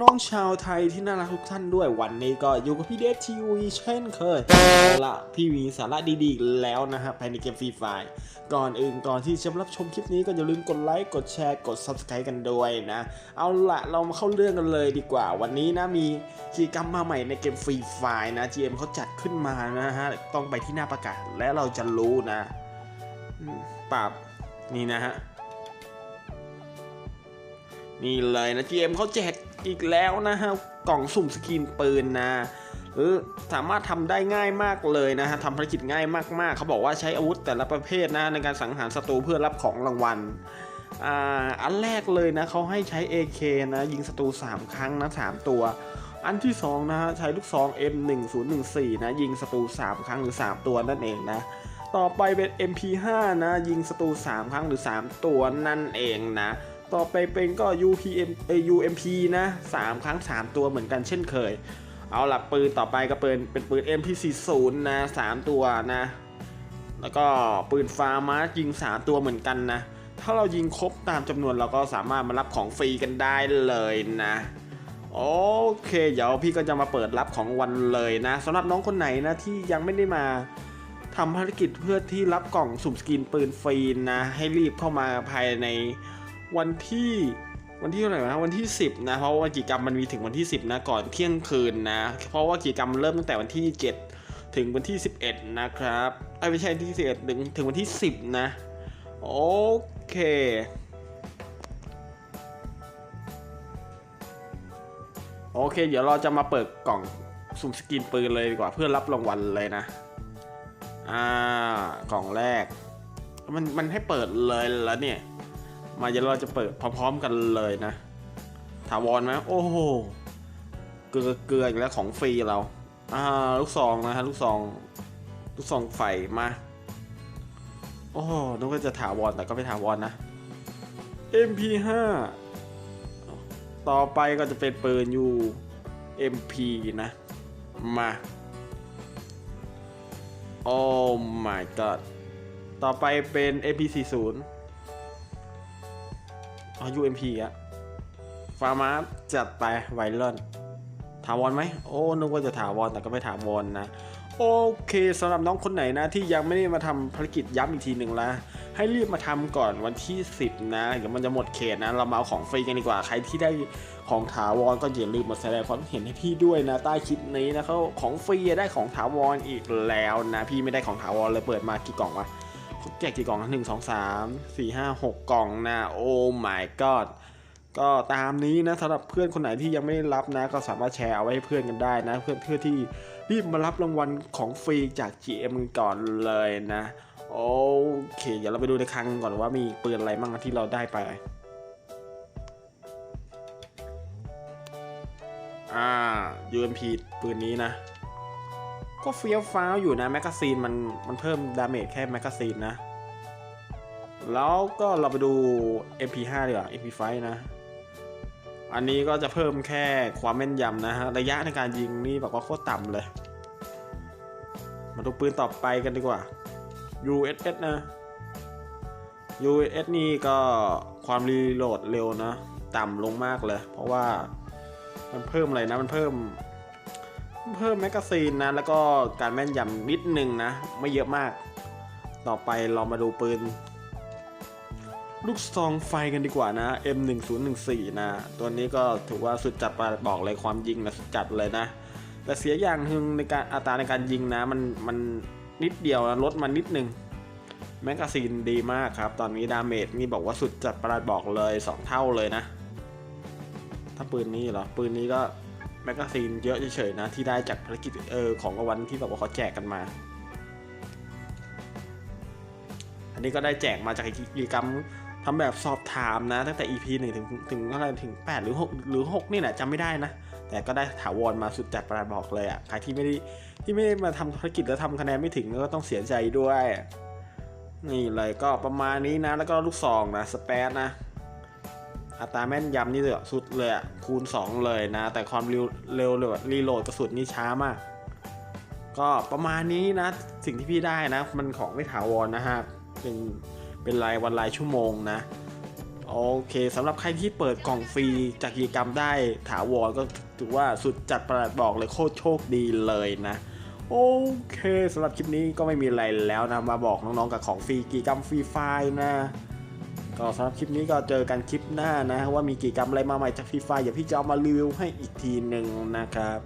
น้องๆชาวไทยที่น่ารักทุกท่านด้วยวันนี้ก็อยู่กับพี่เดชทีวีเช่นเคยเอาละพี่มีสาระดีๆ แล้วนะฮะภายในเกมฟรีไฟก่อนอื่นก่อนที่จะรับชมคลิปนี้ก็อย่าลืมกดไลค์กดแชร์กด subscribe กันด้วยนะ เอาละเรามาเข้าเรื่องกันเลยดีกว่า วันนี้นะมีกิจกรรมมาใหม่ในเกมฟรีไฟนะ GM เขาจัดขึ้นมานะฮะต้องไปที่หน้าประกาศและเราจะรู้นะปราบนี่นะฮะ นี่เลยนะ GM เขาแจกอีกแล้วนะฮะกล่องสุ่มสกินปืนนะสามารถทำได้ง่ายมากเลยนะฮะทำภารกิจง่ายมากๆ เขาบอกว่าใช้อาวุธแต่ละประเภทนะในการสังหารศัตรูเพื่อรับของรางวัลอ,อันแรกเลยนะเขาให้ใช้ AK นะยิงศัตรู 3 ครั้งนะ 3 ตัว อันที่ 2 นะฮะใช้ลูกซอง M1014 นะยิงศัตรู 3 ครั้งหรือ 3 ตัวนั่นเองนะ ต่อไปเป็น MP5 นะยิงศัตรู 3 ครั้งหรือ 3 ตัวนั่นเองนะ ต่อไปเป็นก็ UPM เอ UMP นะ 3 ครั้ง 3 ตัวเหมือนกันเช่นเคย เอาล่ะปืนต่อไปก็ปืนเป็นปืน MP40 นะ 3 ตัวนะ แล้วก็ปืนฟาร์มายิง 3 ตัวเหมือนกันนะ ถ้าเรายิงครบตามจำนวนเราก็สามารถมารับของฟรีกันได้เลยนะโอเค เดี๋ยวพี่ก็จะมาเปิดรับของวันเลยนะสำหรับน้องคนไหนนะที่ยังไม่ได้มาทำภารกิจเพื่อที่รับกล่องสุ่มสกินปืนฟรีนะ ให้รีบเข้ามาภายใน วันที่วันที่เท่าไหร่นะวันที่ 10นะเพราะว่ากิจกรรมมันมีถึงวันที่ 10นะก่อนเที่ยงคืนนะ เพราะว่ากิจกรรมเริ่มตั้งแต่วันที่ 7 ถึงวันที่ 11 นะครับไอ้ไม่ใช่ที่11ถึงถึงวันที่ 10 นะ โอเคโอเค เดี๋ยวเราจะมาเปิดกล่องสุ่มสกินปืนเลยดีกว่าเพื่อรับรางวัลเลยนะ อ่ากล่องแรก มันมันให้เปิดเลยแล้วเนี่ย มาเดี๋ยวเราจะเปิดพร้อมๆกันเลยนะ ถาวรไหมโอ้โห เกลือเกลืออีกแล้วของฟรีเรา อ่า ลูกซองนะฮะลูกซอง ลูกซองไฟมา โอ้โหนึกว่าจะถาวรแต่ก็ไม่ถาวรนะ MP5 ต่อไปก็จะเป็นปืน UMP นะ มา โอ้ my god ต่อไปเป็น AP40 อ๋อ UMP อะฟาร์มาจัดไปไวรอนถาวรไหม โอ้ นึกว่าจะถาวร แต่ก็ไม่ถาวรนะ โอเคสำหรับน้องคนไหนนะ ที่ยังไม่ได้มาทำภารกิจย้ำอีกทีหนึ่งละ ให้รีบมาทำก่อนวันที่ 10 นะ เดี๋ยวมันจะหมดเขตนะ เรามาเอาของฟรีกันดีกว่า ใครที่ได้ของถาวรก็อย่าลืมมาแสดงความเห็นให้พี่ด้วยนะ ใต้คลิปนี้นะเขาของฟรีได้ของถาวรอีกแล้วนะ พี่ไม่ได้ของถาวรเลยเปิดมากี่กล่องวะ เขาแจกกี่กล่องหนึ่งสองสามสี่ห้าหกกล่องนะ โอ้ my god ก็ตามนี้นะสำหรับเพื่อนคนไหนที่ยังไม่ได้รับนะ ก็สามารถแชร์เอาไว้ให้เพื่อนกันได้นะ เพื่อนเพื่อที่รีบมารับรางวัลของฟรีจาก GM ก่อนเลยนะ โอเค เดี๋ยวเราไปดูในคลังก่อนว่ามีปืนอะไรบ้างที่เราได้ไปอ่า UMP ปืนนี้นะ ก็เฟี้ยวฟ้าวอยู่นะแมกกาซีนมันมันเพิ่มดาเมจแค่แมกกาซีนนะ แล้วก็เราไปดู MP5 ดีกว่า MP5 นะ อันนี้ก็จะเพิ่มแค่ความแม่นยำนะฮะ ระยะในการยิงนี่แบบว่าโคตรต่ำเลย มาดูปืนต่อไปกันดีกว่า USS นะ USS นี่ก็ความรีโหลดเร็วนะ ต่ำลงมากเลย เพราะว่ามันเพิ่มอะไรนะ มันเพิ่ม เพิ่มแมกกาซีนนะ แล้วก็การแม่นยำนิดนึงนะ ไม่เยอะมาก ต่อไปเรามาดูปืน ลูกซองไฟกันดีกว่านะ M1014 นะ ตัวนี้ก็ถือว่าสุดจัดไปบอกเลยความยิงนะสุดจัดเลยนะ แต่เสียอย่างหนึ่งในการอัตราในการยิงนะ มันมันนิดเดียวลดมานิดนึงแมกกาซีนดีมากครับ ตอนนี้ดาเมจนี่บอกว่าสุดจัดประหลาดบอกเลย 2 เท่าเลยนะ ถ้าปืนนี้เหรอ ปืนนี้ก็ แมกกาซีนเยอะเฉยๆนะ ที่ได้จากภารกิจเออของรางวัลที่แบบว่าเขาแจกกันมา อันนี้ก็ได้แจกมาจากกิจกรรมทำแบบสอบถามนะ ตั้งแต่ EP 1ถึงถึงเท่าไรถึง 8 หรือ 6 หรือ 6 นี่แหละจำไม่ได้นะ แต่ก็ได้ถาวรมาสุดจัดประหลาดบอกเลยอะใครที่ไม่ได้ที่ไม่ได้มาทำภารกิจแล้วทำคะแนนไม่ถึงก็ต้องเสียใจด้วย นี่เลยก็ประมาณนี้นะ แล้วก็ลูกซองนะสเปซนะ อัตราแม่นยำนี่เลยสุดเลยอะคูณ 2 เลยนะ แต่ความเร็วเร็วรีโหลดกระสุนนี่ช้ามาก ก็ประมาณนี้นะ สิ่งที่พี่ได้นะ มันของไม่ถาวรนะฮะ เป็นเป็นรายวันรายชั่วโมงนะ โอเคสำหรับใครที่เปิดกล่องฟรีจากกิจกรรมได้ถาวรก็ถือว่าสุดจัดประหลาดบอกเลยโคตรโชคดีเลยนะโอเคสำหรับคลิปนี้ก็ไม่มีอะไรแล้วนะ มาบอกน้องๆกับของฟรีกิจกรรมฟรีไฟล์นะ ก็สำหรับคลิปนี้ก็เจอกันคลิปหน้านะว่ามีกิจกรรมอะไรมาใหม่จากฟรีไฟาอย่าพี่จะเอามารีวิวให้อีกทีหนึ่งนะครับ